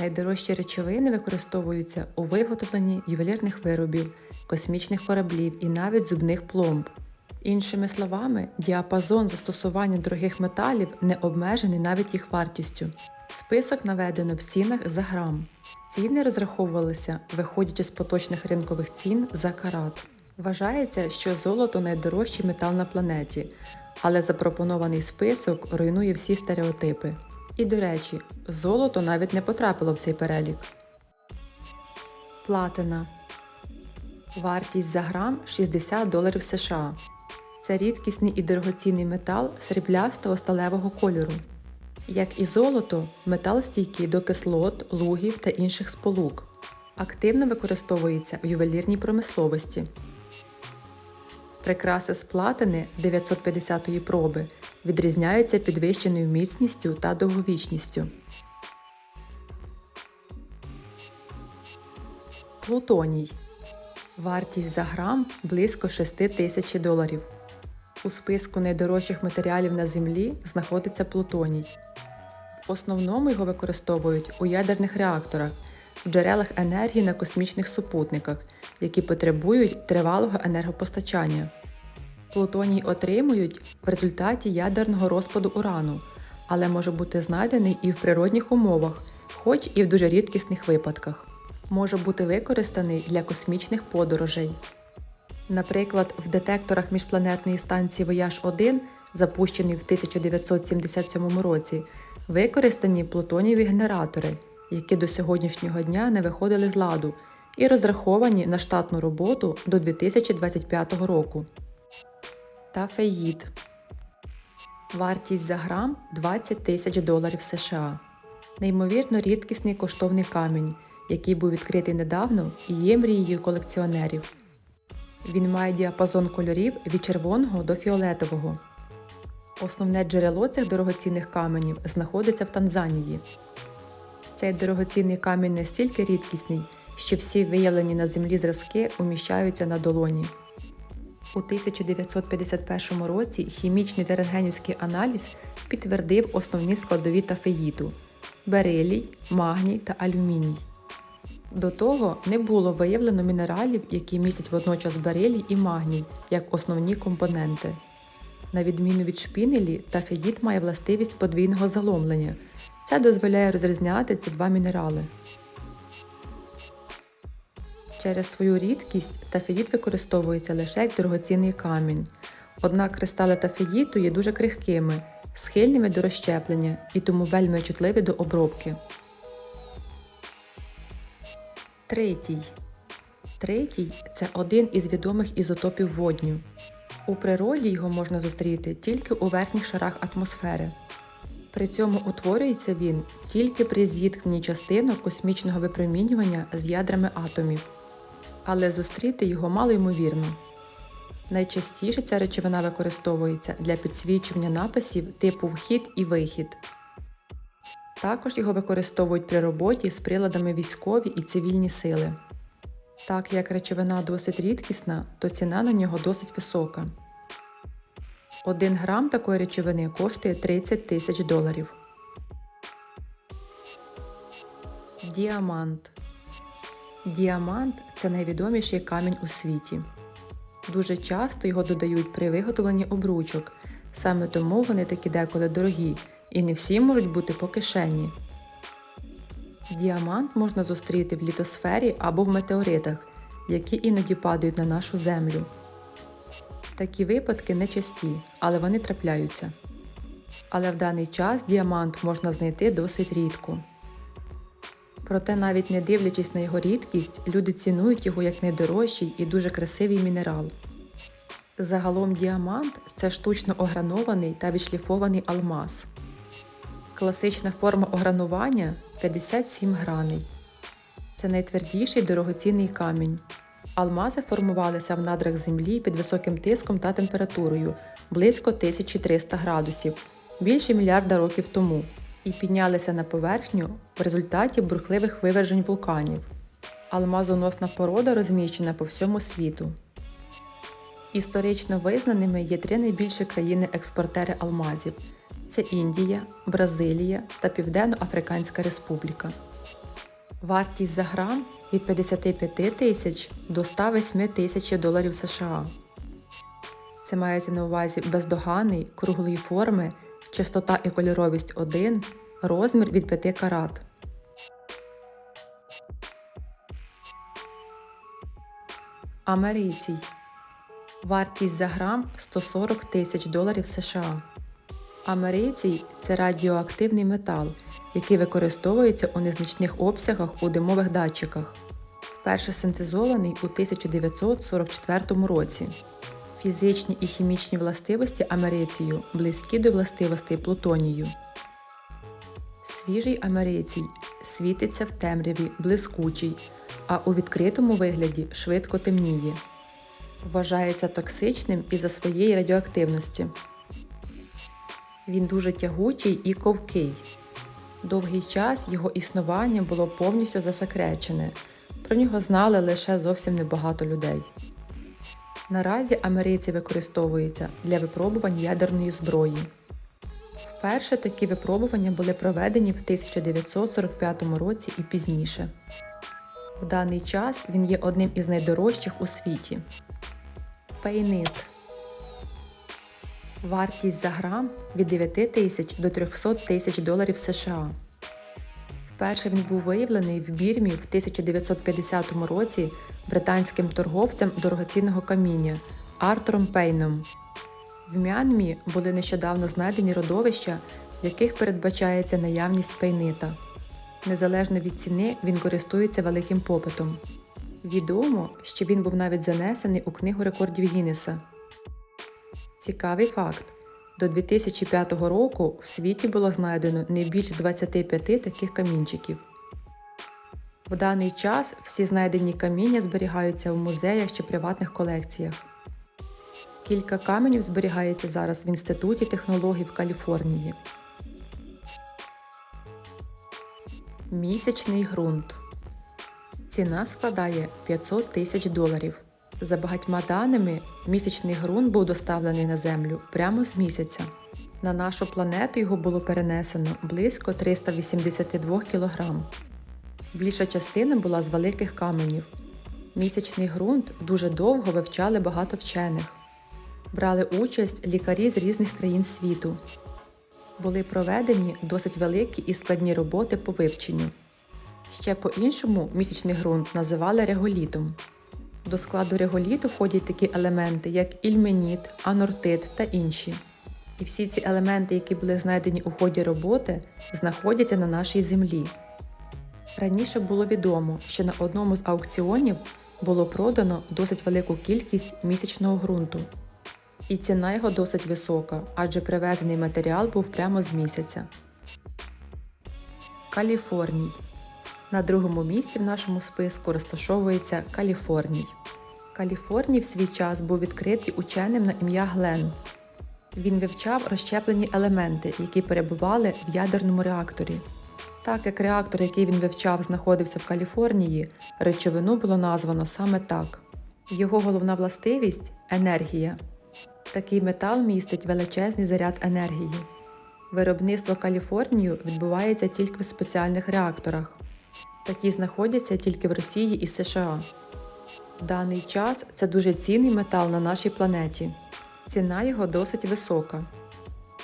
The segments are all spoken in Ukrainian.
Найдорожчі речовини використовуються у виготовленні ювелірних виробів, космічних кораблів і навіть зубних пломб. Іншими словами, діапазон застосування дорогих металів не обмежений навіть їх вартістю. Список наведено в цінах за грам. Ціни розраховувалися, виходячи з поточних ринкових цін за карат. Вважається, що золото найдорожчий метал на планеті, але запропонований список руйнує всі стереотипи. І до речі, золото навіть не потрапило в цей перелік. Платина. Вартість за грам 60 доларів США. Це рідкісний і дорогоцінний метал сріблястого сталевого кольору. Як і золото, метал стійкий до кислот, лугів та інших сполук. Активно використовується в ювелірній промисловості. Прикраси з платини 950-ї проби відрізняються підвищеною міцністю та довговічністю. Плутоній. Вартість за грам близько 6 тисяч доларів. У списку найдорожчих матеріалів на Землі знаходиться плутоній. В основному його використовують у ядерних реакторах, в джерелах енергії на космічних супутниках, які потребують тривалого енергопостачання. Плутоній отримують в результаті ядерного розпаду урану, але може бути знайдений і в природних умовах, хоч і в дуже рідкісних випадках. Може бути використаний для космічних подорожей. Наприклад, в детекторах міжпланетної станції Вояж-1, запущений в 1977 році, використані плутонієві генератори, які до сьогоднішнього дня не виходили з ладу і розраховані на штатну роботу до 2025 року. Тафеїд. Вартість за грам 20 тисяч доларів США. Неймовірно рідкісний коштовний камінь, який був відкритий недавно і є мрією колекціонерів. Він має діапазон кольорів від червоного до фіолетового. Основне джерело цих дорогоцінних каменів знаходиться в Танзанії. Цей дорогоцінний камінь настільки рідкісний, що всі виявлені на землі зразки уміщаються на долоні. У 1951 році хімічний та рентгенівський аналіз підтвердив основні складові тафеїту – берилій, магній та алюміній. До того не було виявлено мінералів, які містять водночас берилій і магній як основні компоненти. На відміну від шпінелі, тафеїт має властивість подвійного заломлення. Це дозволяє розрізняти ці два мінерали. Через свою рідкість тафеїт використовується лише як дорогоцінний камінь. Однак кристали тафеїту є дуже крихкими, схильними до розщеплення і тому вельми чутливі до обробки. Третій. Третій це один із відомих ізотопів водню. У природі його можна зустріти тільки у верхніх шарах атмосфери. При цьому утворюється він тільки при зіткненні частинок космічного випромінювання з ядрами атомів, але зустріти його мало ймовірно. Найчастіше ця речовина використовується для підсвічування написів типу вхід і вихід. Також його використовують при роботі з приладами військові і цивільні сили. Так як речовина досить рідкісна, то ціна на нього досить висока. Один грам такої речовини коштує 30 тисяч доларів. Діамант. Діамант це найвідоміший камінь у світі. Дуже часто його додають при виготовленні обручок, саме тому вони такі деколи дорогі і не всі можуть бути по кишені. Діамант можна зустріти в літосфері або в метеоритах, які іноді падають на нашу землю. Такі випадки нечасті, але вони трапляються. Але в даний час діамант можна знайти досить рідко. Проте, навіть не дивлячись на його рідкість, люди цінують його як найдорожчий і дуже красивий мінерал. Загалом діамант це штучно огранований та відшліфований алмаз. Класична форма огранування 57 граней. Це найтвердіший дорогоцінний камінь. Алмази формувалися в надрах землі під високим тиском та температурою близько 1300 градусів більше мільярда років тому і піднялися на поверхню в результаті бурхливих вивержень вулканів. Алмазоносна порода розміщена по всьому світу. Історично визнаними є три найбільші країни-експортери алмазів це Індія, Бразилія та Південно-Африканська Республіка. Вартість за грам від 55 тисяч до 108 тисяч доларів США. Це мається на увазі бездоганний, круглої форми, частота і кольоровість 1, розмір від 5 карат. Америцій. Вартість за грам 140 тисяч доларів США. Америцій це радіоактивний метал, який використовується у незначних обсягах у димових датчиках. Вперше синтезований у 1944 році. Фізичні і хімічні властивості америцію близькі до властивостей плутонію. Свіжий америцій світиться в темряві блискучий, а у відкритому вигляді швидко темніє. Вважається токсичним із-за своєї радіоактивності. Він дуже тягучий і ковкий. Довгий час його існування було повністю засекречене. Про нього знали лише зовсім небагато людей. Наразі америцій використовується для випробувань ядерної зброї. Вперше такі випробування були проведені в 1945 році і пізніше. В даний час він є одним із найдорожчих у світі. Пейнит. Вартість за грам від 9 тисяч до 300 тисяч доларів США. Вперше він був виявлений в Бірмі в 1950 році британським торговцем дорогоцінного каміння Артуром Пейном. В Мянмі були нещодавно знайдені родовища, в яких передбачається наявність пейнита. Незалежно від ціни він користується великим попитом. Відомо, що він був навіть занесений у книгу рекордів Гіннеса. Цікавий факт. До 2005 року в світі було знайдено не більш 25 таких камінчиків. В даний час всі знайдені каміння зберігаються в музеях чи приватних колекціях. Кілька каменів зберігається зараз в Інституті технологій в Каліфорнії. Місячний ґрунт. Ціна складає 500 тисяч доларів. За багатьма даними, місячний ґрунт був доставлений на Землю прямо з місяця. На нашу планету його було перенесено близько 382 кг. Більша частина була з великих каменів. Місячний ґрунт дуже довго вивчали багато вчених. Брали участь лікарі з різних країн світу. Були проведені досить великі і складні роботи по вивченню. Ще по-іншому місячний ґрунт називали реголітом. До складу реголіту входять такі елементи, як ільменіт, анортит та інші. І всі ці елементи, які були знайдені у ході роботи, знаходяться на нашій землі. Раніше було відомо, що на одному з аукціонів було продано досить велику кількість місячного ґрунту. І ціна його досить висока, адже привезений матеріал був прямо з місяця. Каліфорній. На другому місці в нашому списку розташовується Каліфорній. Каліфорній в свій час був відкритий ученим на ім'я Глен. Він вивчав розщеплені елементи, які перебували в ядерному реакторі. Так як реактор, який він вивчав, знаходився в Каліфорнії, речовину було названо саме так. Його головна властивість енергія. Такий метал містить величезний заряд енергії. Виробництво Каліфорнію відбувається тільки в спеціальних реакторах. Такі знаходяться тільки в Росії і США. В даний час це дуже цінний метал на нашій планеті. Ціна його досить висока.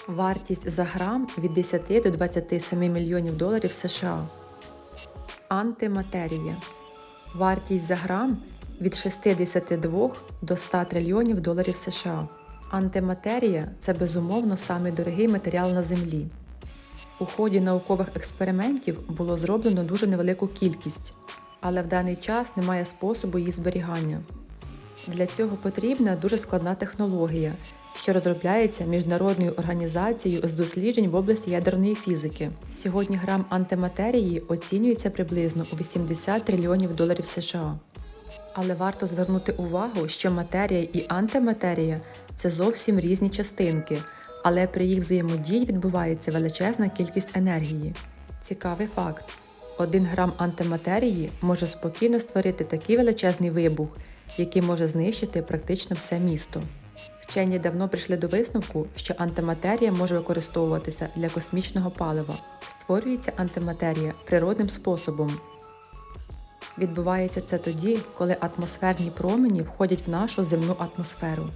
Вартість за грам від 10 до 27 мільйонів доларів США. Антиматерія. Вартість за грам від 62 до 100 трильйонів доларів США. Антиматерія це безумовно самий дорогий матеріал на Землі. У ході наукових експериментів було зроблено дуже невелику кількість, але в даний час немає способу її зберігання. Для цього потрібна дуже складна технологія, що розробляється міжнародною організацією з досліджень в області ядерної фізики. Сьогодні грам антиматерії оцінюється приблизно у 80 трильйонів доларів США. Але варто звернути увагу, що матерія і антиматерія це зовсім різні частинки, але при їх взаємодії відбувається величезна кількість енергії. Цікавий факт: один грам антиматерії може спокійно створити такий величезний вибух, який може знищити практично все місто. Вчені давно прийшли до висновку, що антиматерія може використовуватися для космічного палива. Створюється антиматерія природним способом. Відбувається це тоді, коли атмосферні промені входять в нашу земну атмосферу.